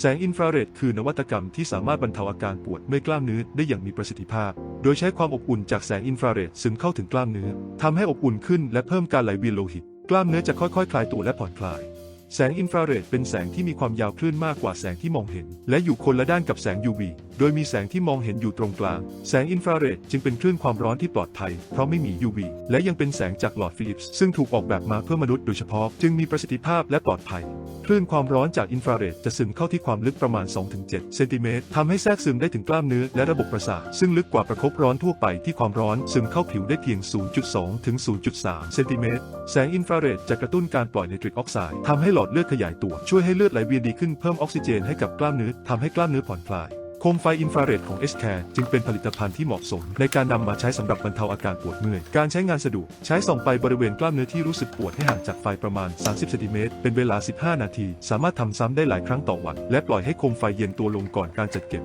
แสงอินฟราเรดคือนวัตกรรมที่สามารถบรรเทาอาการปวดเมื่อยกล้ามเนื้อได้อย่างมีประสิทธิภาพ โดยใช้ความอบอุ่นจากแสงอินฟราเรดซึมเข้าถึงกล้ามเนื้อทำให้อบอุ่นขึ้นและเพิ่มการไหลเวียนโลหิต กล้ามเนื้อจะค่อยๆคลายตัวและผ่อนคลาย แสงอินฟราเรดเป็นแสงที่มีความยาวคลื่นมากกว่าแสงที่มองเห็น และอยู่คนละด้านกับแสง UV โดยมีแสงที่มองเห็นอยู่ตรงกลาง แสงอินฟราเรดจึงเป็นคลื่นความร้อนที่ปลอดภัย เพราะไม่มี UV และยังเป็นแสงจากหลอดฟิลิปส์ซึ่งถูกออกแบบมาเพื่อมนุษย์โดยเฉพาะจึงมีประสิทธิภาพและปลอดภัย คลื่นความร้อนจากอินฟราเรดจะซึมเข้าที่ความลึกประมาณ 2-7 เซนติเมตรทำให้แทรกซึมได้ถึงกล้ามเนื้อและระบบประสาท ซึ่งลึกกว่าประคบร้อนทั่วไปที่ความร้อนซึมเข้าผิวได้เพียง 0.2 ถึง 0.3 เซนติเมตร แสงอินฟราเรดจะกระตุ้นการปล่อยไนตริกออกไซด์ทำให้หลอดเลือดขยายตัว ช่วยให้เลือดไหลเวียนดีขึ้นเพิ่มออกซิเจนให้กับกล้ามเนื้อทำให้กล้ามเนื้อผ่อนคลาย มไฟอินฟราเรดของ s c a r e จึงเป็นผลิตภัณฑ์ที่เหมาะสม ในการนำมาใช้สำหรับบรรเทาอาการปวดเมื่อย การใช้งานสะดวก ใช้ส่องไปบริเวณกล้ามเนื้อที่รู้สึกปวดให้ห่างจากไฟประมาณ 30เซนติเมตรเป็นเวลา 15 นาที สามารถทำซ้ำได้หลายครั้งต่อวัน และปล่อยให้โคมไฟเย็นตัวลงก่อนการจัดเก็บ